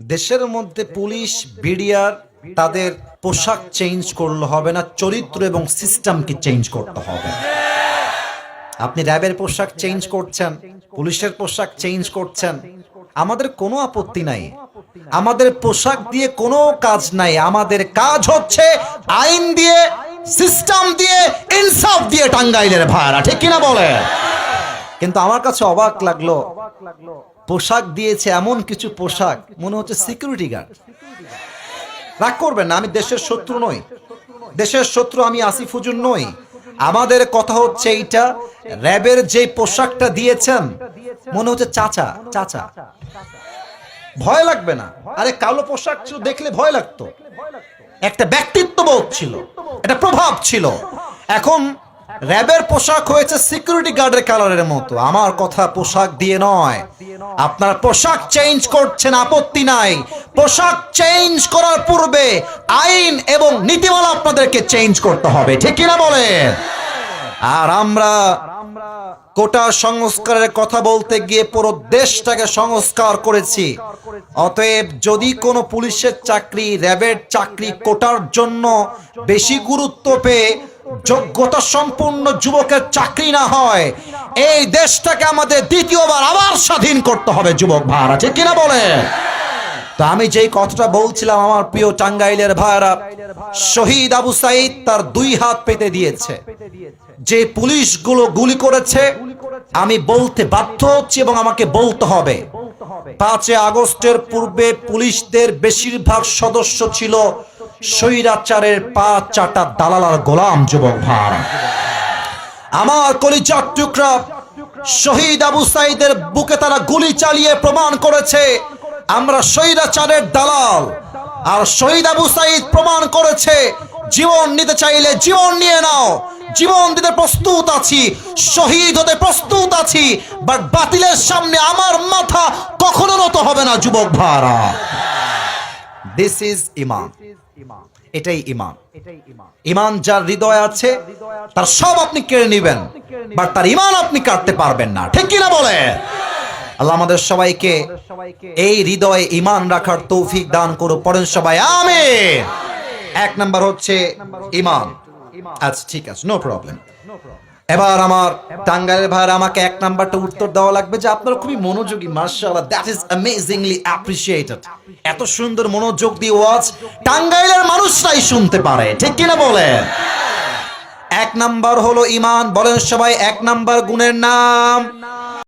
দেশের মধ্যে police, BDR তাদের পোশাক চেঞ্জ করলে হবে না, চরিত্র এবং সিস্টেমকে চেঞ্জ করতে হবে। আপনি র্যাবের পোশাক চেঞ্জ করছেন, পুলিশের পোশাক চেঞ্জ করছেন, আমাদের কোনো আপত্তি নাই। আমাদের পোশাক দিয়ে কোনো কাজ নাই, আমাদের কাজ হচ্ছে আইন দিয়ে সিস্টেম দিয়ে, ইনসাফ দিয়ে টাঙ্গাইলের ভাড়া, ঠিক কিনা বলে কিন্তু আমার কাছে অবাক লাগল। পোশাক দিয়েছে এমন কিছু পোশাক, মনে হচ্ছে সিকিউরিটি গার্ড রাগ করবেন না, আমি দেশের শত্রু নই। দেশের শত্রু আমি আসিফ হুজুর নই। আমাদের কথা হচ্ছে এইটা, র্যাবের যে পোশাকটা দিয়েছেন, মনে হচ্ছে চাচা চাচা। ভয় লাগবে না। আরে কালো পোশাক দেখলে ভয় লাগতো। একটা ব্যক্তিত্ব বোধ ছিল, একটা প্রভাব ছিল। এখন র্যাবের পোশাক হয়েছে সিকিউরিটি গার্ডের কালারের মতো। আমার কথা পোশাক দিয়ে নয়। আপনার পোশাক চেঞ্জ করছেন, আপত্তি নাই। পোশাক চেঞ্জ করার পূর্বে আইন এবং নীতিমালা আপনাদেরকে চেঞ্জ করতে হবে। ঠিক কিনা বলেন? আর আমরা কোটা সংস্কারের কথা বলতে গিয়ে পুরো দেশটাকে সংস্কার করেছি। অতএব যদি কোনো পুলিশের চাকরি, র্যাবের চাকরি কোটার জন্য বেশি গুরুত্ব পেয়ে যোগ্যতা সম্পূর্ণ যুবকের চাকরি না হয়। এই দেশটাকে আমাদের দ্বিতীয়বার আবার স্বাধীন করতে হবে, যুবক ভাড়া ঠিক কিনা বলে? তো আমি যেই কথাটা বলছিলাম, আমার প্রিয় টাঙ্গাইলের ভাইরা, শহীদ আবু সাইদ তার দুই হাত পেতে দিয়েছে। যে পুলিশগুলো গুলি করেছে, আমি বলতে বাধ্য হচ্ছি এবং আমাকে বলতে হবে। পাঁচই আগস্টের পূর্বে পুলিশদের বেশিরভাগ সদস্য ছিল স্বৈরাচারের পা চাটা দালালার গোলাম যুবক ভাড়া আমার কলিজার টুকরা শহীদ আবু সাইদের বুকে তারা গুলি চালিয়ে প্রমাণ করেছে, আমরা স্বৈরাচারের দালাল আর শহীদ আবু সাইদ প্রমাণ করেছে, জীবন নিতে চাইলে জীবন নিয়ে নাও, জীবন দিতে প্রস্তুত আছি, শহীদ হতে প্রস্তুত আছি বাট বাতিলের সামনে আমার মাথা কখনো নত হবে না যুবক ভাড়া দিস ইজ ইমান এটাই ইমান ইমান যার হৃদয় আছে তার সব আপনি কেড়ে নেবেন বাট তার ইমান আপনি কাটতে পারবেন না। ঠিক কিনা বলে? আল্লাহ আমাদের সবাইকে এই হৃদয়ে ইমান রাখার তৌফিক দান করো পড়েন সবাই আমিন। এক নাম্বার হচ্ছে ইমান আচ্ছা ঠিক আছে নো প্রবলেম। এবার আমার টাঙ্গাইলের ভাইয়ের আমাকে এক নাম্বারটা উত্তর দেওয়া লাগবে যে আপনারা খুবই মনোযোগী মার্শাল্লাহ দ্যাট ইজ অ্যামেজিংলি অ্যাপ্রিসিয়েটেড এত সুন্দর মনোযোগ দিয়ে ওয়াজ টাঙ্গাইলের মানুষরাই শুনতে পারে, ঠিক কিনা বলে এক নাম্বার হলো ইমান, বলেন সবাই, এক নাম্বার গুণের নাম।